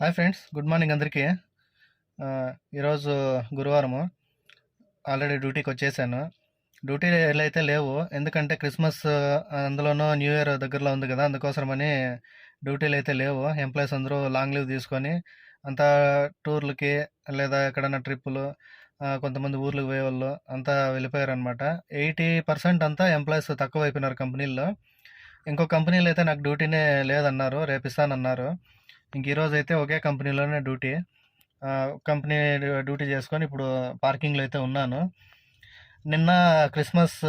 Hi friends good morning అందరికీ. ఈరోజు గురువారము. ఆల్రెడీ డ్యూటీకి వచ్చేసాను. డ్యూటీలు అయితే లేవు ఎందుకంటే క్రిస్మస్ అందులోనూ న్యూ ఇయర్ దగ్గరలో ఉంది కదా అందుకోసమని డ్యూటీలు అయితే లేవు. ఎంప్లాయీస్ అందరూ లాంగ్ లీవ్ తీసుకొని అంతా టూర్లకి లేదా ఎక్కడైనా ట్రిప్పులు కొంతమంది ఊర్లకు పోయేవాళ్ళు అంతా వెళ్ళిపోయారనమాట ఎయిటీ పర్సెంట్ అంతా ఎంప్లాయీస్ తక్కువ అయిపోయినారు కంపెనీల్లో. ఇంకో కంపెనీలో అయితే నాకు డ్యూటీనే లేదన్నారు రేపిస్తానన్నారు. ఇంక ఈరోజు అయితే ఒకే కంపెనీలోనే డ్యూటీ. కంపెనీ డ్యూటీ చేసుకొని ఇప్పుడు పార్కింగ్లో అయితే ఉన్నాను. నిన్న క్రిస్మస్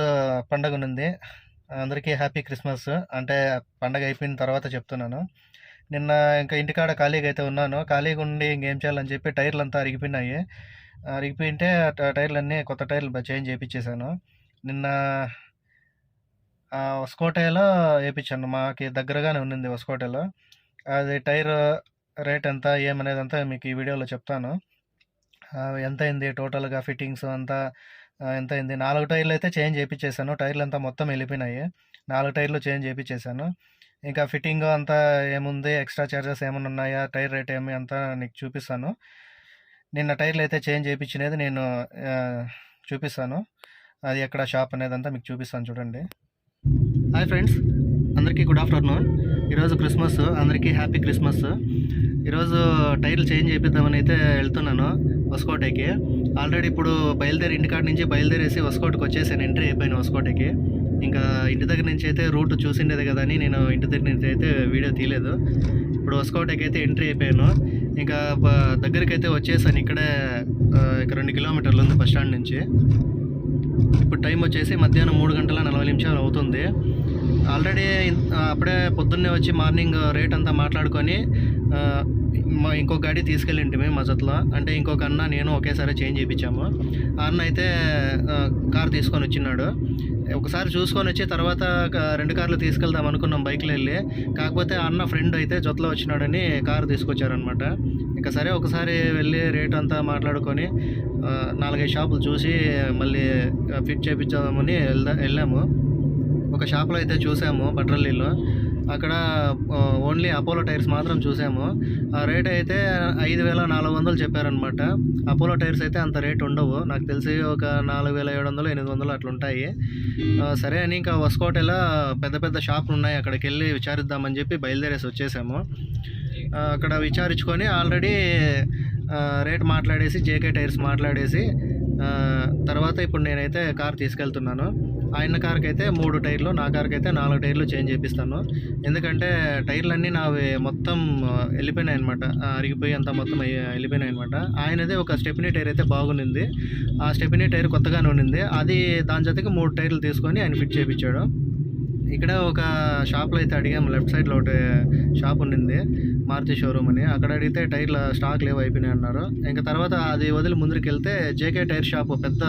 పండగ ఉంది అందరికీ హ్యాపీ క్రిస్మస్. అంటే పండగ అయిపోయిన తర్వాత చెప్తున్నాను. నిన్న ఇంకా ఇంటికాడ ఖాళీగా అయితే ఉన్నాను. ఖాళీగా ఉండి ఇంకేం చేయాలని చెప్పి టైర్లు అంతా అరిగిపోయినాయి. అరిగిపోయింటే ట- టైర్లు అన్నీ కొత్త టైర్లు చేంజ్ చేయించేసాను నిన్న వస్కోటేలో వేయించాను మాకి దగ్గరగానే ఉన్నింది వస్కోటేలో అది టైర్ రేట్ ఎంత ఏమనేది అంతా మీకు ఈ వీడియోలో చెప్తాను. ఎంత అయింది టోటల్గా ఫిట్టింగ్స్ అంతా? ఎంత అయింది నాలుగు టైర్లు అయితే చేంజ్ చేయించేసాను టైర్లు అంతా మొత్తం వెళ్ళిపోయినాయి. నాలుగు టైర్లు చేంజ్ చేయించేసాను ఇంకా ఫిట్టింగ్ అంతా ఏముంది? ఎక్స్ట్రా చార్జెస్ ఏమైనా ఉన్నాయా? టైర్ రేట్ ఏమి అంతా నీకు చూపిస్తాను. నిన్న టైర్లు అయితే చేంజ్ చేయించినది నేను చూపిస్తాను. అది ఎక్కడ షాప్ అనేది అంతా మీకు చూపిస్తాను చూడండి. Hi friends. అందరికీ గుడ్ ఆఫ్టర్నూన్ ఈరోజు క్రిస్మస్ అందరికీ హ్యాపీ క్రిస్మస్ ఈరోజు టైర్లు చేంజ్ చేపిద్దామని అయితే వెళ్తున్నాను వస్కోటేకి ఆల్రెడీ ఇప్పుడు బయలుదేరి ఇంటికాడ నుంచి బయలుదేరేసి వస్కోటకి వచ్చేసాను ఎంట్రీ అయిపోయాను వస్కోటేకి ఇంకా ఇంటి దగ్గర నుంచి అయితే రూట్ చూసిండేది కదా అని నేను ఇంటి దగ్గర నుంచి అయితే వీడియో తీయలేదు. ఇప్పుడు వస్కోటేకి అయితే ఎంట్రీ అయిపోయాను. ఇంకా దగ్గరికి అయితే వచ్చేసాను ఇక్కడే ఇక రెండు కిలోమీటర్లు ఉంది బస్ స్టాండ్ నుంచి. ఇప్పుడు టైం వచ్చేసి మధ్యాహ్నం మూడు గంటల నలభై నిమిషాలు అవుతుంది. ఆల్రెడీ అప్పుడే పొద్దున్నే వచ్చి మార్నింగ్ రేట్ అంతా మాట్లాడుకొని మా ఇంకో గాడి తీసుకెళ్ళింటిమి మా జతలో అంటే ఇంకొక అన్న నేను ఒకేసారి చేంజ్ చేయించాము. ఆ అన్న అయితే కార్ తీసుకొని వచ్చినాడు. ఒకసారి చూసుకొని వచ్చి తర్వాత రెండు కార్లు తీసుకెళ్దాం అనుకున్నాం బైక్లో వెళ్ళి. కాకపోతే ఆ అన్న ఫ్రెండ్ అయితే జొతలో వచ్చినాడని కారు తీసుకొచ్చారనమాట ఇంకా సరే ఒకసారి వెళ్ళి రేట్ అంతా మాట్లాడుకొని నాలుగైదు షాపులు చూసి మళ్ళీ ఫిట్ చేయించామని వెళ్దా వెళ్ళాము. ఒక షాప్లో అయితే చూసాము బట్రల్లీలో అక్కడ ఓన్లీ అపోలో టైర్స్ మాత్రం చూసాము. ఆ రేట్ అయితే ఐదు వేల నాలుగు వందలు చెప్పారనమాట అపోలో టైర్స్ అయితే అంత రేట్ ఉండవు. నాకు తెలిసి ఒక నాలుగు వేల ఏడు వందలు ఎనిమిది వందలు అట్లుంటాయి. సరే అని ఇంకా వస్కోటలో పెద్ద పెద్ద షాపులు ఉన్నాయి. అక్కడికి వెళ్ళి విచారిద్దామని చెప్పి బయలుదేరేసి వచ్చేసాము. అక్కడ విచారించుకొని ఆల్రెడీ రేట్ మాట్లాడేసి జేకే టైర్స్ మాట్లాడేసి తర్వాత ఇప్పుడు నేనైతే కార్ తీసుకెళ్తున్నాను. ఆయన కార్కి అయితే మూడు టైర్లు నా కార్కి అయితే నాలుగు టైర్లు చేంజ్ చేపిస్తాను. ఎందుకంటే టైర్లు అన్నీ నావి మొత్తం వెళ్ళిపోయినాయి అనమాట అరిగిపోయి అంతా మొత్తం అయ్యి- వెళ్ళిపోయినాయి అనమాట ఆయనదే ఒక స్టెపినీ టైర్ అయితే బాగుండింది. ఆ స్టెపినీ టైర్ కొత్తగానే ఉండింది అది దాని జతకి మూడు టైర్లు తీసుకొని ఆయన ఫిట్ చేయించాడు ఇక్కడ ఒక షాప్లో అయితే అడిగాము లెఫ్ట్ సైడ్లో ఒకటి షాప్ ఉండింది మారుతి షోరూమ్ అని. అక్కడ అడిగితే టైర్ల స్టాక్ లేవు అయిపోయినాయి అన్నారు. ఇంకా తర్వాత అది వదిలి ముందుకు వెళ్తే జేకే టైర్ షాప్ పెద్ద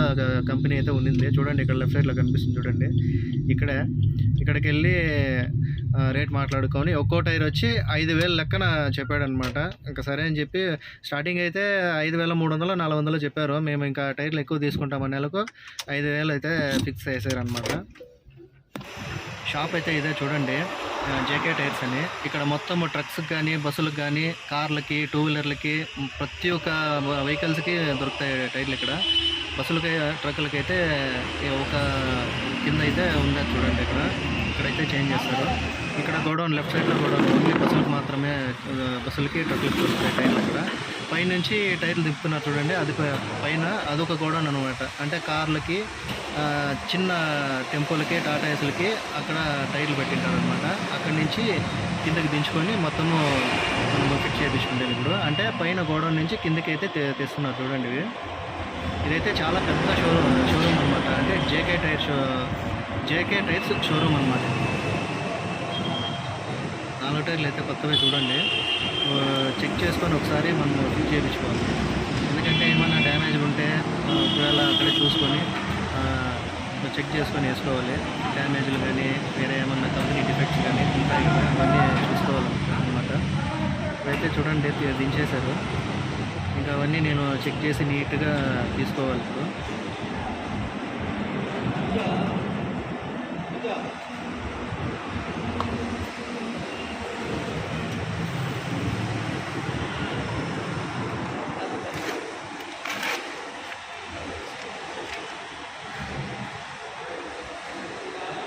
కంపెనీ అయితే ఉండింది. చూడండి ఇక్కడ లెఫ్ట్ సైడ్లో కనిపిస్తుంది చూడండి. ఇక్కడే ఇక్కడికి వెళ్ళి రేట్ మాట్లాడుకొని ఒక్కో టైర్ వచ్చి ఐదు వేలు లెక్కన చెప్పాడనమాట ఇంకా సరే అని చెప్పి స్టార్టింగ్ అయితే ఐదు వేల మూడు వందలు నాలుగు వందలు చెప్పారు. మేము ఇంకా టైర్లు ఎక్కువ తీసుకుంటాం అనే నెలకు? ఐదు వేలు అయితే ఫిక్స్ చేశారనమాట షాప్ అయితే ఇదే చూడండి. జేకే టైర్స్ అని. ఇక్కడ మొత్తం ట్రక్స్కి కానీ బస్సులకు కానీ కార్లకి టూ వీలర్లకి ప్రతి ఒక్క వెహికల్స్కి దొరుకుతాయి టైర్లు ఇక్కడ. బస్సులకి ట్రక్కులకి అయితే ఒక కింద అయితే ఉంది చూడండి ఇక్కడ. ఇక్కడైతే చేంజ్ చేస్తారు. ఇక్కడ గోడౌన్ లెఫ్ట్ సైడ్లో గోడౌన్. ఓన్లీ బస్సులకు మాత్రమే బస్సులకి ట్రక్కులకి దొరుకుతాయి టైర్లు ఇక్కడ. పైనుంచి టైర్లు తిప్పుతున్నారు చూడండి. అది పైన అదొక గోడౌన్ అనమాట అంటే కార్లకి చిన్న టెంపోలకి టాటా ఏసులకి అక్కడ టైర్లు పెట్టింటారు అనమాట అక్కడి నుంచి కిందకి దించుకొని మొత్తము మనం ఫిట్ చేయించుకుంటారు ఇప్పుడు. అంటే పైన గోడౌన్ నుంచి కిందకి అయితే తెస్తున్నారు చూడండి ఇవి. ఇదైతే చాలా పెద్ద షోరూమ్ షోరూమ్ అనమాట అంటే JK tyre show JK tyres showroom అనమాట నాలుగు టైర్లు అయితే కొత్తవి చూడండి. చెక్ చేసుకొని ఒకసారి మనం ఫిట్ చేయించుకోవాలి. ఎందుకంటే ఏమైనా డ్యామేజ్ ఉంటే ఒకవేళ అక్కడే చూసుకొని చెక్ చేసుకొని వేసుకోవాలి. డ్యామేజ్లు కానీ వేరే ఏమన్నా కంపెనీ డిఫెక్ట్స్ కానీ ఉంటాయి అవన్నీ చూసుకోవాలి అనమాట ఇవైతే చూడండి దించేశారు. ఇంకా అవన్నీ నేను చెక్ చేసి నీట్గా తీసుకోవాలి ఇప్పుడు.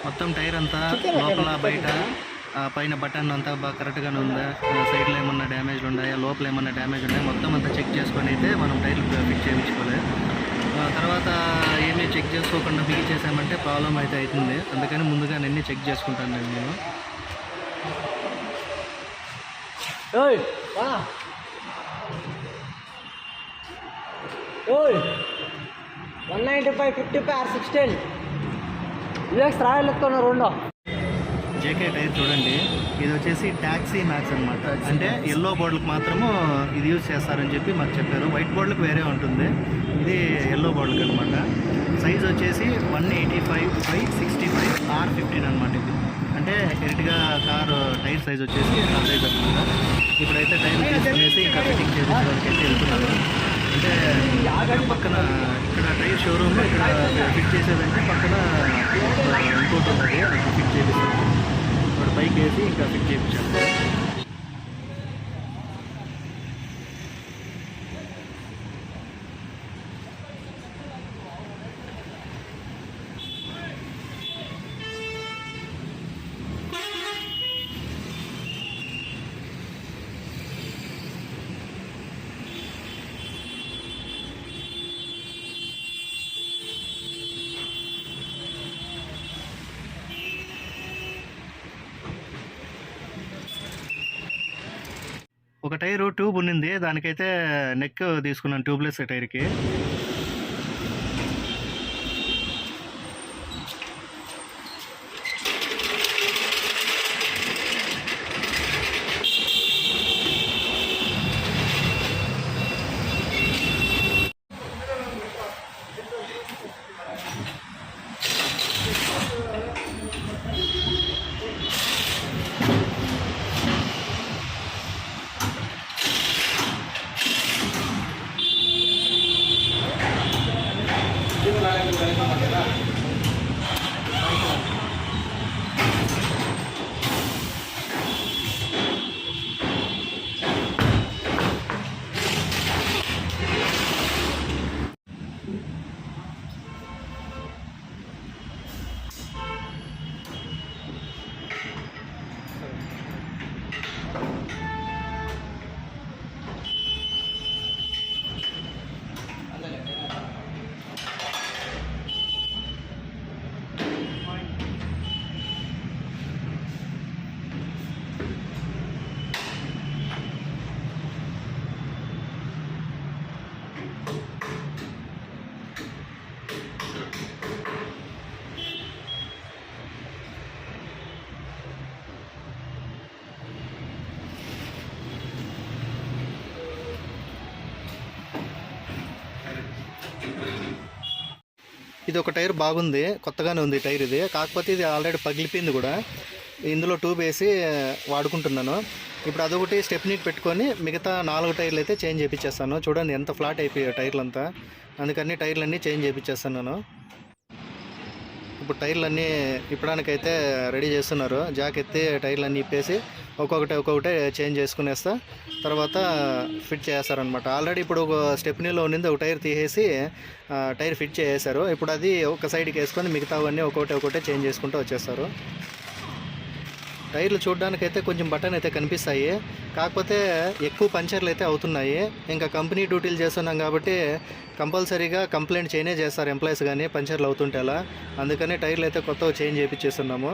మొత్తం టైర్ అంతా లోపల బయట పైన బటన్ అంతా బాగా కరెక్ట్గానే ఉందా? సైడ్లో ఏమన్నా డ్యామేజ్లు ఉన్నాయా లోపల ఏమన్నా డ్యామేజ్ ఉన్నాయా మొత్తం అంతా చెక్ చేసుకొని అయితే మనం టైర్లు ఫిట్ చేయించుకోలేదు తర్వాత ఏమీ చెక్ చేసుకోకుండా బిగి చేసామంటే ప్రాబ్లం అయితే అవుతుంది. అందుకని ముందుగా అన్ని చెక్ చేసుకుంటాను నేను నేను. ఓయ్ one ninety five fifty five R sixteen. Vivek royal ఎత్తుకున్నారు రెండో. జేకే టైర్ చూడండి. ఇది వచ్చేసి ట్యాక్సీ మ్యాక్స్ అనమాట అంటే ఎల్లో బోర్డులకు మాత్రము ఇది యూజ్ చేస్తారని చెప్పి మాకు చెప్పారు. వైట్ బోర్డులకు వేరే ఉంటుంది. ఇది ఎల్లో బోర్డులకు అనమాట సైజ్ వచ్చేసి one eighty five by sixty five R fifteen అనమాట ఇది. అంటే ఎరిటిగా కార్ టైర్ సైజ్ వచ్చేసి ఆ సైజ్ అనమాట ఇప్పుడైతే టైర్ తీసుకునేసి ఇంకా ఫిట్టింగ్ వెళ్తున్నాను అంటే ఇక్కడ పక్కన ఇక్కడ టైర్ షోరూమ్ ఇక్కడ ఫిట్ చేసేదంటే పక్కన ఇంకోటి ఉంటుంది అది ఫిట్ చేపిస్తాను ఇక్కడ బైక్ వేసి ఇంకా ఫిట్ చేయించాను ఒక టైరు ట్యూబ్ ఉన్నింది. దానికైతే నెక్ తీసుకున్నాను ట్యూబ్లెస్ టైర్కి. ఇది ఒక టైర్ బాగుంది కొత్తగానే ఉంది టైర్ ఇది. కాకపోతే ఇది ఆల్రెడీ పగిలిపోయింది కూడా. ఇందులో ట్యూబ్ వేసి వాడుకుంటున్నాను. ఇప్పుడు అదొకటి స్టెప్ నీట్ పెట్టుకొని మిగతా నాలుగు టైర్లు అయితే చేంజ్ చేయించేస్తాను చూడండి ఎంత ఫ్లాట్ అయిపోయాయి టైర్లు అంతా అందుకని టైర్లన్నీ చేంజ్ చేయించేస్తాను ఇప్పుడు టైర్లు అన్నీ ఇప్పడానికైతే రెడీ చేస్తున్నారు. జాక్ ఎత్తి టైర్లన్నీ ఇప్పేసి ఒక్కొక్కటి ఒక్కొక్కటి చేంజ్ చేసుకునేస్తా. తర్వాత ఫిట్ చేస్తారనమాట ఆల్రెడీ ఇప్పుడు ఒక స్టెప్నీలో ఉన్నింది ఒక టైర్ తీసేసి టైర్ ఫిట్ చేసేసారు ఇప్పుడు అది ఒక సైడ్కి వేసుకొని మిగతావన్నీ ఒక్కొక్కటి ఒక్కొక్కటి చేంజ్ చేసుకుంటూ వచ్చేస్తారు. టైర్లు చూడడానికైతే కొంచెం బటన్ అయితే కనిపిస్తాయి. కాకపోతే ఎక్కువ పంచర్లు అయితే అవుతున్నాయి. ఇంకా కంపెనీ డ్యూటీలు చేస్తున్నాం కాబట్టి కంపల్సరీగా కంప్లైంట్ చేయనే చేస్తారు ఎంప్లాయీస్ కానీ పంచర్లు అవుతుంటే అలా. టైర్లు అయితే కొత్తగా చేంజ్ చేయించేస్తున్నాము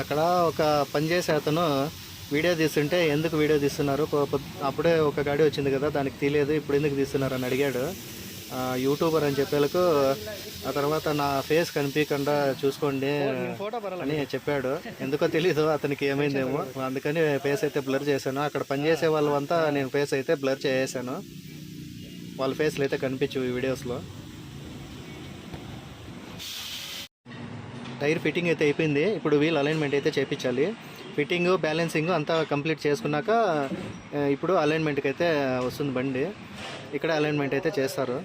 అక్కడ ఒక పనిచేసే అతను వీడియో తీస్తుంటే ఎందుకు వీడియో తీస్తున్నారు? అప్పుడే ఒక గాడి వచ్చింది కదా దానికి తీయలేదు ఇప్పుడు ఎందుకు తీస్తున్నారు అని అడిగాడు. యూట్యూబర్ అని చెప్పేలకు ఆ తర్వాత నా ఫేస్ కనిపించకుండా చూసుకోండి అని చెప్పాడు. ఎందుకో తెలీదు అతనికి ఏమైందేమో. అందుకని ఫేస్ అయితే బ్లర్ చేశాను. అక్కడ పనిచేసే వాళ్ళంతా నేను ఫేస్ అయితే బ్లర్ చేసేసాను. వాళ్ళ ఫేస్లు అయితే కనిపించవు ఈ వీడియోస్లో. టైర్ ఫిట్టింగ్ అయితే అయిపోయింది. ఇప్పుడు వీల్ అలైన్మెంట్ అయితే చేయించాలి ఫిట్టింగ్ బ్యాలెన్సింగ్ అంతా కంప్లీట్ చేసుకున్నాక ఇప్పుడు అలైన్మెంట్కి అయితే వస్తుంది బండి. ఇక్కడ అలైన్మెంట్ అయితే చేస్తారు.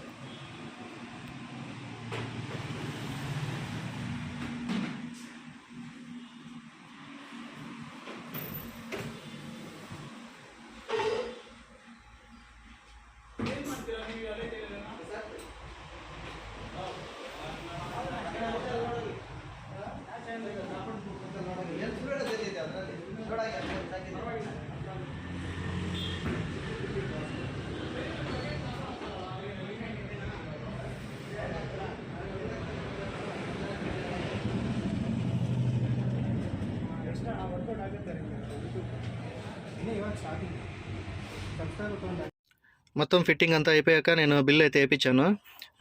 మొత్తం ఫిట్టింగ్ అంతా అయిపోయాక నేను బిల్ అయితే వేయించాను.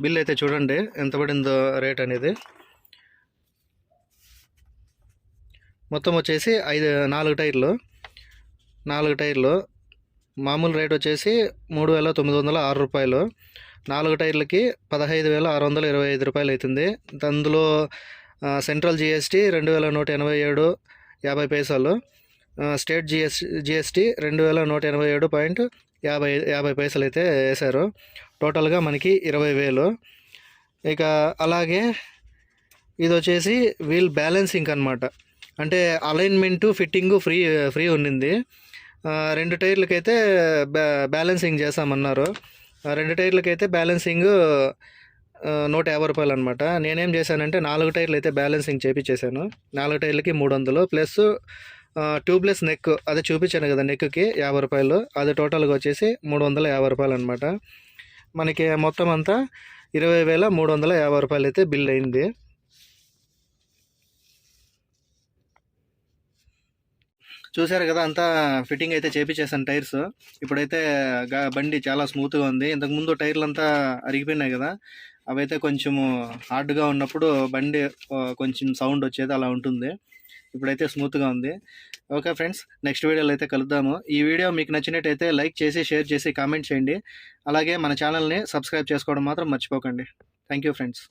బిల్ అయితే చూడండి ఎంత పడిందో రేట్ అనేది. మొత్తం వచ్చేసి ఐదు నాలుగు టైర్లు. నాలుగు టైర్లు. మామూలు రేట్ వచ్చేసి మూడు వేల తొమ్మిది వందల ఆరు రూపాయలు. నాలుగు టైర్లకి పదహైదు వేల ఆరు వందల ఇరవై ఐదు రూపాయలు అవుతుంది. అందులో సెంట్రల్ జిఎస్టీ రెండు వేల నూట ఎనభై ఏడు యాభై పైసలు. స్టేట్ జిఎస్ జిఎస్టీ రెండు వేల నూట ఎనభై ఏడు పాయింట్ యాభై యాభై పైసలు అయితే వేశారు. టోటల్గా మనకి ఇరవై వేలు. ఇక అలాగే ఇది వచ్చేసి వీల్ బ్యాలెన్సింగ్ అనమాట అంటే అలైన్మెంట్ ఫిట్టింగు ఫ్రీ ఫ్రీ ఉండింది రెండు టైర్లకైతే బ్యా బ్యాలెన్సింగ్ చేస్తామన్నారు. రెండు టైర్లకైతే బ్యాలెన్సింగ్ నూట యాభై రూపాయలు అనమాట నేనేం చేశానంటే నాలుగు టైర్లు అయితే బ్యాలెన్సింగ్ చేపించేశాను నాలుగు టైర్లకి మూడు వందలు ప్లస్ ట్యూబ్లెస్ నెక్ అదే చూపించాను కదా నెక్కి యాభై రూపాయలు. అది టోటల్గా వచ్చేసి మూడు వందల యాభై రూపాయలు అనమాట మనకి మొత్తం అంతా ఇరవై వేల మూడు వందల యాభై రూపాయలు అయితే బిల్ అయింది. చూశారు కదా అంతా ఫిట్టింగ్ అయితే చేపించేసాను టైర్స్. ఇప్పుడైతే బండి చాలా స్మూత్గా ఉంది. ఇంతకుముందు టైర్లు అంతా అరిగిపోయినాయి కదా. అవైతే కొంచెము హార్డ్గా ఉన్నప్పుడు బండి కొంచెం సౌండ్ వచ్చేది అలా ఉంటుంది. ఇప్పుడైతే స్మూత్గా ఉంది. ఓకే ఫ్రెండ్స్ నెక్స్ట్ వీడియోలో అయితే కలుద్దాము. ఈ వీడియో మీకు నచ్చినట్టయితే లైక్ చేసి షేర్ చేసి కామెంట్ చేయండి. అలాగే మన ఛానల్ని సబ్స్క్రైబ్ చేసుకోవడం మాత్రం మర్చిపోకండి. Thank you friends